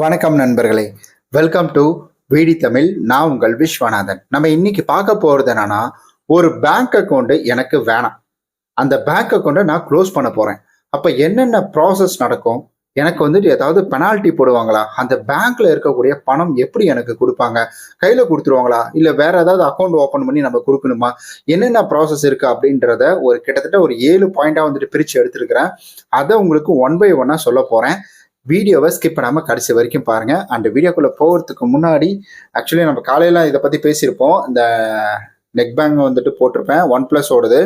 வணக்கம் நண்பர்களே. Welcome to வீடி Tamil நான் உங்கள் விஸ்வநாதன். நம்ம இன்னைக்கு பார்க்க போறது என்னன்னா ஒரு பேங்க் அக்கௌண்ட் எனக்கு வேணாம். அந்த பேங்க் அக்கௌண்ட்டை நான் க்ளோஸ் பண்ண போறேன். அப்ப என்னென்ன ப்ராசஸ் நடக்கும்? எனக்கு வந்துட்டு ஏதாவது பெனால்ட்டி போடுவாங்களா? அந்த பேங்க்ல இருக்கக்கூடிய பணம் எப்படி எனக்கு கொடுப்பாங்க? கையில கொடுத்துருவாங்களா? இல்ல வேற ஏதாவது அக்கௌண்ட் ஓபன் பண்ணி நம்ம கொடுக்கணுமா? என்னென்ன ப்ராசஸ் இருக்கு அப்படின்றத ஒரு கிட்டத்தட்ட ஒரு ஏழு பாயிண்டா வந்துட்டு பிரிச்சு எடுத்திருக்கிறேன். அதை உங்களுக்கு ஒன் பை ஒன்னா சொல்ல போறேன். வீடியோவை ஸ்கிப் பண்ணாமல் கடைசி வரைக்கும் பாருங்கள் அண்ட் வீடியோக்குள்ளே போகிறதுக்கு முன்னாடி ஆக்சுவலி நம்ம காலையில் இதை பற்றி பேசியிருப்போம். இந்த நெக் பேங்க் வந்துட்டு போட்டிருப்பேன். ஒன் ப்ளஸ் ஓடுது.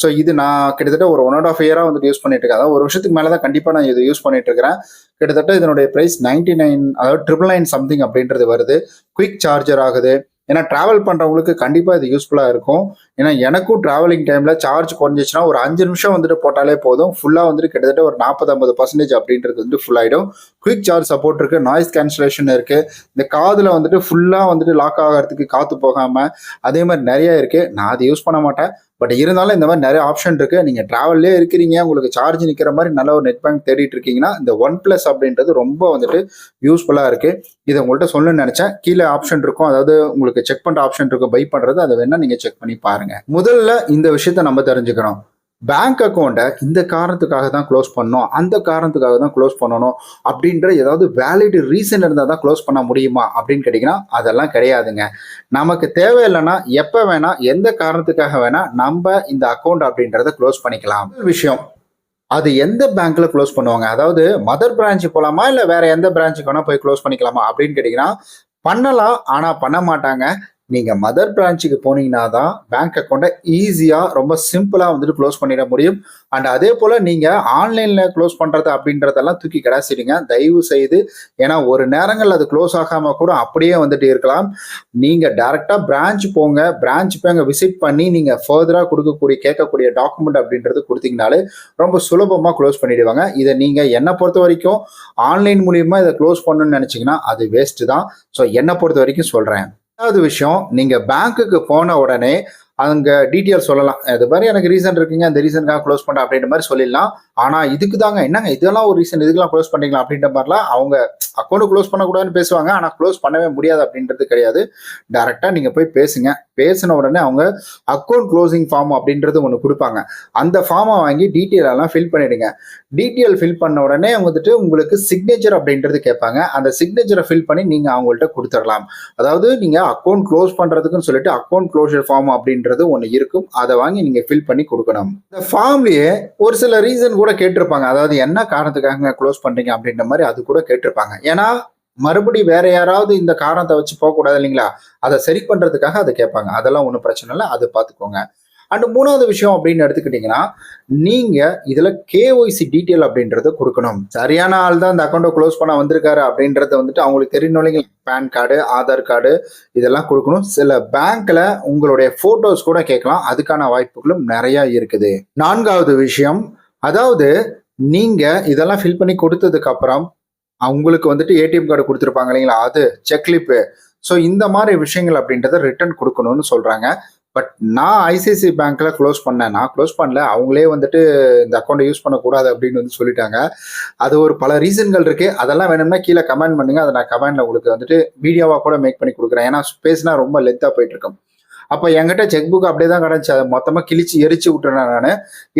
ஸோ இது நான் கிட்டத்தட்ட ஒரு ஒன் அண்ட் ஆஃப் இயராக வந்துட்டு யூஸ் பண்ணிட்டு இருக்கேன். அதாவது ஒரு வருஷத்துக்கு மேலே தான் கண்டிப்பாக நான் இது யூஸ் பண்ணிட்டு இருக்கிறேன். கிட்டத்தட்ட இதனுடைய ப்ரைஸ் நைன்டி நைன் அதாவது ட்ரிபிள் நைன் சம்திங் அப்படின்றது வருது. குயிக் சார்ஜர் ஆகுது. ஏன்னா ட்ராவல் பண்ணுறவங்களுக்கு கண்டிப்பாக இது யூஸ்ஃபுல்லாக இருக்கும். ஏன்னா எனக்கும் ட்ராவலிங் டைமில் சார்ஜ் குறைஞ்சிச்சுன்னா ஒரு அஞ்சு நிமிஷம் வந்துட்டு போட்டாலே போதும். ஃபுல்லாக வந்துட்டு கிட்டத்தட்ட ஒரு நாற்பது ஐம்பது பர்சன்டேஜ் அப்படின்றது வந்து ஃபுல் குவிக் சார்ஜ் சப்போர்ட் இருக்குது நாய்ஸ் கேன்சலேஷன் இருக்குது இந்த காதில் வந்துட்டு ஃபுல்லாக வந்துட்டு லாக் ஆகிறதுக்கு காற்று போகாமல் அதே மாதிரி நிறைய இருக்குது நான் அதை யூஸ் பண்ண மாட்டேன். பட் இருந்தாலும் இந்த மாதிரி நிறைய ஆப்ஷன் இருக்குது நீங்கள் ட்ராவல்லே இருக்கிறீங்க உங்களுக்கு சார்ஜ் நிற்கிற மாதிரி நல்ல ஒரு நெட் பேங்க் தேடிட்டு இருக்கீங்கன்னா இந்த ஒன் ப்ளஸ் அப்படின்றது ரொம்ப வந்துட்டு யூஸ்ஃபுல்லாக இருக்குது இதை உங்கள்கிட்ட சொல்லணும்னு நினச்சேன். கீழே ஆப்ஷன் இருக்கும். அதாவது உங்களுக்கு செக் பண்ணுற ஆப்ஷன் இருக்கும். பை பண்ணுறது அதை வேணால் நீங்கள் செக் பண்ணி பாருங்கள் முதல்ல இந்த விஷயத்த நம்ம தெரிஞ்சுக்கிறோம் பேங்க் அக்கௌண்ட்டை இந்த காரணத்துக்காக தான் க்ளோஸ் பண்ணோம் அந்த காரணத்துக்காக தான் க்ளோஸ் பண்ணணும் அப்படின்ற ஏதாவது வேலிட் ரீசன் இருந்தால் தான் க்ளோஸ் பண்ண முடியுமா அப்படின்னு கேட்டிங்கன்னா அதெல்லாம் கிடையாதுங்க. நமக்கு தேவையில்லைன்னா எப்போ வேணால் எந்த காரணத்துக்காக வேணால் நம்ம இந்த அக்கௌண்ட் அப்படின்றத க்ளோஸ் பண்ணிக்கலாம். விஷயம் அது எந்த பேங்க்ல க்ளோஸ் பண்ணுவாங்க? அதாவது மதர் பிரான்ச்சு போலாமா இல்லை வேற எந்த பிரான்ச்சுக்கு வேணா போய் க்ளோஸ் பண்ணிக்கலாமா அப்படின்னு கேட்டிங்கன்னா பண்ணலாம் ஆனால் பண்ண மாட்டாங்க. நீங்க மதர் பிரான்ச்சுக்கு போனீங்கன்னா தான் பேங்க் அக்கௌண்ட்டை ஈஸியா ரொம்ப சிம்பிளா வந்துட்டு க்ளோஸ் பண்ணிட முடியும். அண்ட் அதே போல நீங்க ஆன்லைன்ல க்ளோஸ் பண்றது அப்படின்றதெல்லாம் தூக்கி கிடாசிடுங்க. தயவு செய்து ஏன்னா ஒரு நேரங்கள் அது க்ளோஸ் ஆகாம கூட அப்படியே வந்துட்டு இருக்கலாம். நீங்க டைரக்டா பிரான்ச் போங்க. பிரான்ச் போய் விசிட் பண்ணி நீங்க ஃபர்தரா கொடுக்கக்கூடிய கேட்கக்கூடிய டாக்குமெண்ட் அப்படின்றது கொடுத்தீங்கனாலே ரொம்ப சுலபமா க்ளோஸ் பண்ணிடுவாங்க. இதை நீங்க என்னை பொறுத்த வரைக்கும் ஆன்லைன் மூலியமா இதை க்ளோஸ் பண்ணணும்னு நினைச்சீங்கன்னா அது வேஸ்ட் தான். ஸோ என்னை பொறுத்த வரைக்கும் சொல்றேன். ரெண்டாவது விஷயம் நீங்கள் பேங்க்குக்கு போன உடனே அங்கே டீட்டெயில் சொல்லலாம். இது மாதிரி எனக்கு ரீசன் இருக்குங்க அந்த ரீசனுக்காக க்ளோஸ் பண்ண அப்படின்ற மாதிரி சொல்லிடலாம். ஆனால் இதுக்கு தாங்க என்னங்க இதெல்லாம் ஒரு ரீசன் இதுக்கெல்லாம் க்ளோஸ் பண்ணிக்கலாம் அப்படின்ற மாதிரிலாம் அவங்க அக்கௌண்ட் க்ளோஸ் பண்ணக்கூடாதுன்னு பேசுவாங்க. ஆனால் க்ளோஸ் பண்ணவே முடியாது அப்படின்றது கிடையாது. டேரெக்டாக நீங்கள் போய் பேசுங்க. பேசின உடனே அவங்க அக்கௌண்ட் க்ளோசிங் ஃபார்ம் அப்படின்றது ஒன்று கொடுப்பாங்க. அந்த ஃபார்மை வாங்கி டீட்டெயில் எல்லாம் ஃபில் பண்ணிடுங்க. டீட்டெயில் ஃபில் பண்ண உடனே வந்துட்டு உங்களுக்கு சிக்னேச்சர் அப்படின்றது கேட்பாங்க. அந்த சிக்னேச்சரை ஃபில் பண்ணி நீங்கள் அவங்கள்ட்ட கொடுத்துடலாம். அதாவது நீங்கள் அக்கௌண்ட் க்ளோஸ் பண்ணுறதுக்குன்னு சொல்லிட்டு அக்கௌண்ட் க்ளோஷர் ஃபார்ம் அப்படின்றது ஒன்று இருக்கும். அதை வாங்கி நீங்கள் ஃபில் பண்ணி கொடுக்கணும். இந்த ஃபார்ம்லேயே ஒரு சில ரீசன் கூட கேட்டிருப்பாங்க. அதாவது என்ன காரணத்துக்காக க்ளோஸ் பண்ணுறீங்க அப்படின்ற மாதிரி அது கூட கேட்டிருப்பாங்க. ஏன்னா மறுபடி வேற யாராவது இந்த காரணத்தை வச்சு போகக்கூடாது இல்லைங்களா? அதை சரி பண்றதுக்காக அதை கேட்பாங்க. அதெல்லாம் ஒன்றும் பிரச்சனை இல்லை. அதை பார்த்துக்கோங்க. அண்ட் மூணாவது விஷயம் அப்படின்னு எடுத்துக்கிட்டிங்கன்னா நீங்க இதுல கேஒய்சி டீட்டெயில் அப்படின்றத கொடுக்கணும். சரியான ஆள் தான் இந்த அக்கௌண்ட்டை க்ளோஸ் பண்ண வந்திருக்காரு அப்படின்றத வந்துட்டு அவங்களுக்கு தெரியணும் இல்லைங்க. பேன் கார்டு ஆதார் கார்டு இதெல்லாம் கொடுக்கணும். சில பேங்க்ல உங்களுடைய போட்டோஸ் கூட கேட்கலாம். அதுக்கான வாய்ப்புகளும் நிறைய இருக்குது. நான்காவது விஷயம் அதாவது நீங்க இதெல்லாம் ஃபில் பண்ணி கொடுத்ததுக்கு அப்புறம் அவங்களுக்கு வந்துட்டு ஏடிஎம் கார்டு கொடுத்துருப்பாங்க இல்லைங்களா? அது செக்லிப்பு ஸோ இந்த மாதிரி விஷயங்கள் அப்படின்றத ரிட்டர்ன் கொடுக்கணும்னு சொல்கிறாங்க பட் நான் ஐசிஐசி பேங்க்கில் க்ளோஸ் பண்ணேன். நான் க்ளோஸ் பண்ணல. அவங்களே வந்துட்டு இந்த அக்கௌண்ட்டை யூஸ் பண்ணக்கூடாது அப்படின்னு வந்து சொல்லிட்டாங்க. அது ஒரு பல ரீசன்கள் இருக்குது அதெல்லாம் வேணும்னா கீழே கமெண்ட் பண்ணுங்கள் அதை நான் கமெண்டில் உங்களுக்கு வந்துட்டு வீடியோவாக கூட மேக் பண்ணி கொடுக்குறேன். ஏன்னா ஸ்பேஸ்னால் ரொம்ப லென்த்தாக போயிட்டுருக்கும் அப்போ என்கிட்ட செக் புக் அப்படியே தான் கிடச்சி அதை மொத்தமாக கிழிச்சு எரிச்சு விட்டுறேன் நான்.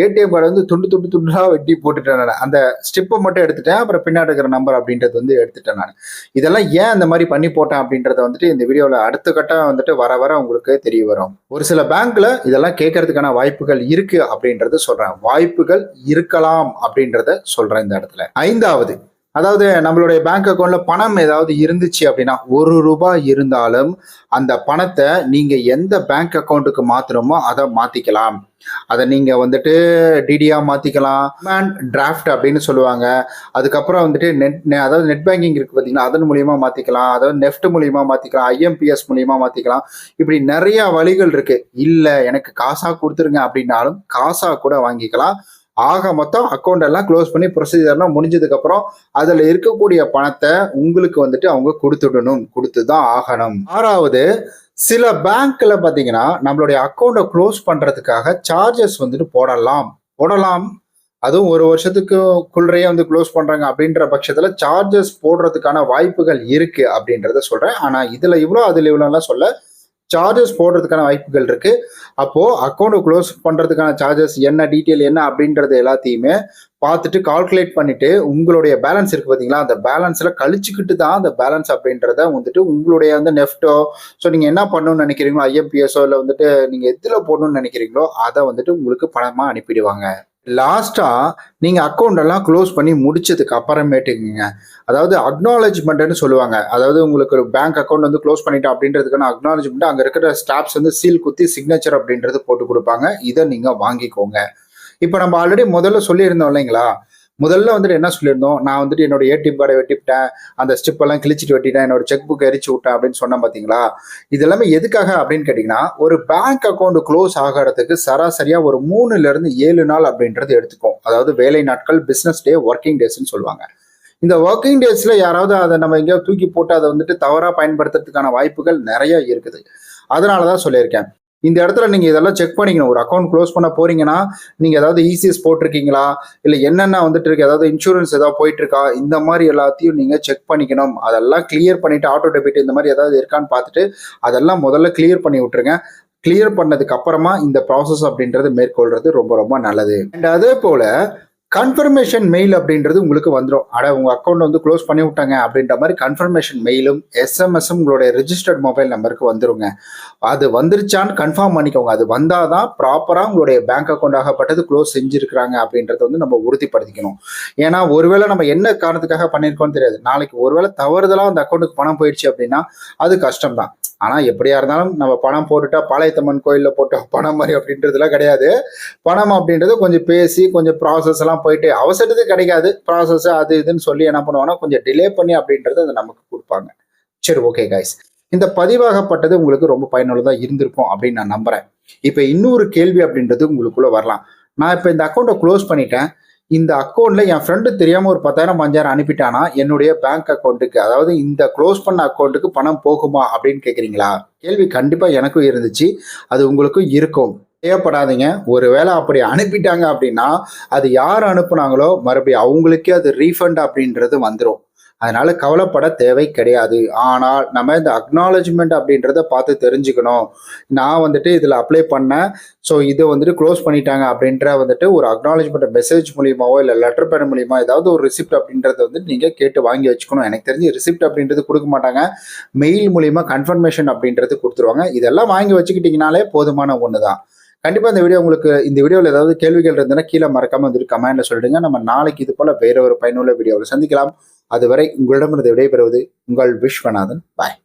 ஏடிஎம் கார்டு வந்து துண்டு துண்டு துண்டுலாம் வெட்டி போட்டுட்டேன் நான். அந்த ஸ்டிப்பை மட்டும் எடுத்துட்டேன். அப்புறம் பின்னாடி இருக்கிற நம்பர் அப்படின்றது வந்து எடுத்துட்டேன் நான். இதெல்லாம் ஏன் அந்த மாதிரி பண்ணி போட்டேன் அப்படின்றத வந்துட்டு இந்த வீடியோவில் அடுத்த கட்டம் வந்துட்டு வர வர உங்களுக்கு தெரிய வரும். ஒரு சில பேங்க்ல இதெல்லாம் கேட்கறதுக்கான வாய்ப்புகள் இருக்கு அப்படின்றத சொல்றேன். வாய்ப்புகள் இருக்கலாம் அப்படின்றத சொல்றேன் இந்த இடத்துல. ஐந்தாவது அதாவது நம்மளுடைய பேங்க் அக்கௌண்ட்ல பணம் ஏதாவது இருந்துச்சு அப்படின்னா ஒரு ரூபாய் இருந்தாலும் அந்த பணத்தை நீங்க எந்த பேங்க் அக்கௌண்ட்டுக்கு மாத்துறோமோ அதை மாத்திக்கலாம். அதை நீங்க வந்துட்டு டிடியா மாத்திக்கலாம். டிமாண்ட் டிராஃப்ட் அப்படின்னு சொல்லுவாங்க. அதுக்கப்புறம் வந்துட்டு நெட் அதாவது நெட் பேங்கிங் இருக்கு பார்த்தீங்கன்னா அதன் மூலியமா மாத்திக்கலாம். அதாவது நெஃப்ட் மூலியமா மாத்திக்கலாம். ஐஎம்பிஎஸ் மூலியமா மாத்திக்கலாம். இப்படி நிறைய வழிகள் இருக்கு. இல்ல எனக்கு காசா கொடுத்துருங்க அப்படின்னாலும் காசா கூட வாங்கிக்கலாம். ஆக மொத்தம் அக்கௌண்ட் எல்லாம் க்ளோஸ் பண்ணி ப்ரொசீஜர்லாம் முடிஞ்சதுக்கு அப்புறம் அதுல இருக்கக்கூடிய பணத்தை உங்களுக்கு வந்துட்டு அவங்க கொடுத்துடணும். கொடுத்து தான் ஆகணும். ஆறாவது சில பேங்க்ல பாத்தீங்கன்னா நம்மளுடைய அக்கௌண்ட்டை க்ளோஸ் பண்றதுக்காக சார்ஜஸ் வந்துட்டு போடலாம். போடலாம். அதுவும் ஒரு வருஷத்துக்கு வருஷத்துக்குள்ளேயே வந்து க்ளோஸ் பண்றாங்க அப்படின்ற பட்சத்துல சார்ஜஸ் போடுறதுக்கான வாய்ப்புகள் இருக்கு அப்படின்றத சொல்றேன். ஆனா இதுல இவ்வளோ அதுல இவ்வளோலாம் சொல்ல சார்ஜஸ் போடுறதுக்கான வாய்ப்புகள் இருக்கு. அப்போ அக்கௌண்ட் க்ளோஸ் பண்றதுக்கான சார்ஜஸ் என்ன டீட்டெயில் என்ன அப்படின்றது எல்லாத்தையுமே பார்த்துட்டு கால்குலேட் பண்ணிட்டு உங்களுடைய பேலன்ஸ் இருக்கு பார்த்தீங்களா அந்த பேலன்ஸ்ல கழிச்சுக்கிட்டு தான் அந்த பேலன்ஸ் அப்படின்றத வந்துட்டு உங்களுடைய வந்து நெஃப்டோ ஸோ நீங்க என்ன பண்ணணும்னு நினைக்கிறீங்களோ ஐஎம்பிஎஸோ இல்லை வந்துட்டு நீங்க எதுல போடணும்னு நினைக்கிறீங்களோ அதை வந்துட்டு உங்களுக்கு பணமா அனுப்பிடுவாங்க. லாஸ்டா நீங்க அக்கௌண்ட் எல்லாம் க்ளோஸ் பண்ணி முடிச்சதுக்கு அப்புறமேட்டுக்குங்க. அதாவது அக்னாலஜ்மெண்ட்னு சொல்லுவாங்க. அதாவது உங்களுக்கு ஒரு பேங்க் அக்கௌண்ட் வந்து க்ளோஸ் பண்ணிட்டோம் அப்படின்றதுக்கான அக்னாலஜ்மெண்ட் அங்க இருக்கிற ஸ்டாப்ஸ் வந்து சீல் குத்தி சிக்னேச்சர் அப்படின்றது போட்டு கொடுப்பாங்க. இதை நீங்க வாங்கிக்கோங்க. இப்போ நம்ம ஆல்ரெடி முதல்ல சொல்லியிருந்தோம் இல்லைங்களா? முதல்ல வந்துட்டு என்ன சொல்லியிருந்தோம்? நான் வந்துட்டு என்னோட ஏடிஎம் கார்டை வெட்டிவிட்டேன். அந்த ஸ்டிப் எல்லாம் கிழிச்சிட்டு வெட்டிட்டேன். என்னோட செக் புக் எரிச்சு விட்டேன் அப்படின்னு சொன்னேன் பார்த்தீங்களா இது எல்லாமே எதுக்காக அப்படின்னு கேட்டிங்கன்னா ஒரு பேங்க் அக்கௌண்ட் க்ளோஸ் ஆகிறதுக்கு சராசரியாக ஒரு மூணுல இருந்து ஏழு நாள் அப்படின்றது எடுத்துக்கும். அதாவது வேலை நாட்கள் பிஸ்னஸ் டே ஒர்க்கிங் டேஸ்ன்னு சொல்லுவாங்க. இந்த ஒர்க்கிங் டேஸ்ல யாராவது அதை நம்ம எங்கேயாவது தூக்கி போட்டு அதை வந்துட்டு தவறாக பயன்படுத்துறதுக்கான வாய்ப்புகள் நிறைய இருக்குது. அதனால தான் சொல்லியிருக்கேன். இந்த இடத்துல நீங்க இதெல்லாம் செக் பண்ணிக்கணும். ஒரு அக்கௌண்ட் க்ளோஸ் பண்ண போறீங்கன்னா நீங்க ஏதாவது இசிஎஸ் போட்டிருக்கீங்களா? இல்ல என்னென்ன வந்துட்டு இருக்கு? ஏதாவது இன்சூரன்ஸ் ஏதாவது போயிட்டு இருக்கா இந்த மாதிரி எல்லாத்தையும் நீங்க செக் பண்ணிக்கணும். அதெல்லாம் கிளியர் பண்ணிட்டு ஆட்டோ டெபிட் இந்த மாதிரி ஏதாவது இருக்கான்னு பார்த்துட்டு அதெல்லாம் முதல்ல கிளியர் பண்ணி விட்டுருங்க. கிளியர் பண்ணதுக்கு அப்புறமா இந்த ப்ராசஸ் அப்படின்றது மேற்கொள்றது ரொம்ப ரொம்ப நல்லது. அண்ட் அதே போல கன்ஃபர்மேஷன் மெயில் அப்படின்றது உங்களுக்கு வந்துடும் அட உங்கள் அக்கௌண்ட் வந்து க்ளோஸ் பண்ணி விட்டாங்க அப்படின்ற மாதிரி கன்ஃபர்மேஷன் மெயிலும் எஸ்எம்எஸும் உங்களுடைய ரிஜிஸ்டர்ட் மொபைல் நம்பருக்கு வந்துருங்க. அது வந்துருச்சான்னு கன்ஃபார்ம் பண்ணிக்கோங்க. அது வந்தால் தான் ப்ராப்பராக உங்களுடைய பேங்க் அக்கௌண்ட் ஆகப்பட்டது க்ளோஸ் செஞ்சுருக்கிறாங்க அப்படின்றத வந்து நம்ம உறுதிப்படுத்திக்கணும். ஏன்னா ஒருவேளை நம்ம என்ன காரணத்துக்காக பண்ணியிருக்கோம்னு தெரியாது. நாளைக்கு ஒருவேளை தவறுதலாக அந்த அக்கௌண்ட்டுக்கு பணம் போயிடுச்சு அப்படின்னா அது கஷ்டம் தான் ஆனால் எப்படியா இருந்தாலும் நம்ம பணம் போட்டுட்டா பாளையத்தம்மன் கோயிலில் போட்டு பணம் மாதிரி அப்படின்றதுலாம் கிடையாது. பணம் அப்படின்றது கொஞ்சம் பேசி கொஞ்சம் ப்ராசஸ் எல்லாம் போயிட்டு அவசரத்துக்கு கிடைக்காது. ப்ராசஸ் அது இதுன்னு சொல்லி என்ன பண்ணுவாங்கன்னா கொஞ்சம் டிலே பண்ணி அப்படின்றது அது நமக்கு கொடுப்பாங்க. சரி ஓகே கைஸ் இந்த பதிவாகப்பட்டது உங்களுக்கு ரொம்ப பயனுள்ளதாக இருந்திருக்கும் அப்படின்னு நான் நம்புறேன். இப்போ இன்னொரு கேள்வி அப்படின்றது உங்களுக்குள்ள வரலாம். நான் இப்போ இந்த அக்கௌண்ட்டை க்ளோஸ் பண்ணிட்டேன். இந்த அக்கௌண்ட்ல என் ஃப்ரெண்டு தெரியாம ஒரு பத்தாயிரம் அஞ்சாயிரம் அனுப்பிட்டானா? என்னுடைய பேங்க் அக்கௌண்ட்டுக்கு அதாவது இந்த க்ளோஸ் பண்ண அக்கௌண்ட்டுக்கு பணம் போகுமா அப்படின்னு கேக்குறீங்களா? கேள்வி கண்டிப்பா எனக்கும் இருந்துச்சு. அது உங்களுக்கும் இருக்கும். தேவைப்படாதீங்க. ஒருவேளை அப்படி அனுப்பிட்டாங்க அப்படின்னா அது யார் அனுப்புனாங்களோ மறுபடியும் அவங்களுக்கே அது ரீஃபண்ட் அப்படின்றது வந்துடும் அதனால கவலைப்பட தேவை கிடையாது. ஆனால் நம்ம இந்த அக்னாலஜ்மெண்ட் அப்படின்றத பார்த்து தெரிஞ்சுக்கணும். நான் வந்துட்டு இதில் அப்ளை பண்ணேன். ஸோ இதை வந்துட்டு க்ளோஸ் பண்ணிட்டாங்க அப்படின்ற வந்துட்டு ஒரு அக்னாலஜ்மெண்ட் மெசேஜ் மூலியமாவோ இல்லை லெட்டர் பேர் மூலியமா ஏதாவது ஒரு ரிசிப்ட் அப்படின்றத வந்து நீங்கள் கேட்டு வாங்கி வச்சுக்கணும். எனக்கு தெரிஞ்சு ரிசிப்ட் அப்படின்றது கொடுக்க மாட்டாங்க. மெயில் மூலியமாக கன்ஃபர்மேஷன் அப்படின்றது கொடுத்துருவாங்க. இதெல்லாம் வாங்கி வச்சுக்கிட்டிங்கனாலே போதுமான ஒன்று தான் கண்டிப்பாக இந்த வீடியோ உங்களுக்கு இந்த வீடியோவில் ஏதாவது கேள்விகள் இருந்ததுன்னா கீழே மறக்காமல் வந்துட்டு கமெண்ட்டில் சொல்லிடுங்க. நம்ம நாளைக்கு இது போல் வேற ஒரு பயனுள்ள வீடியோவில் சந்திக்கலாம். அதுவரை உங்களிடமிருந்து விடைபெறுவது உங்கள் விஸ்வநாதன். பாய்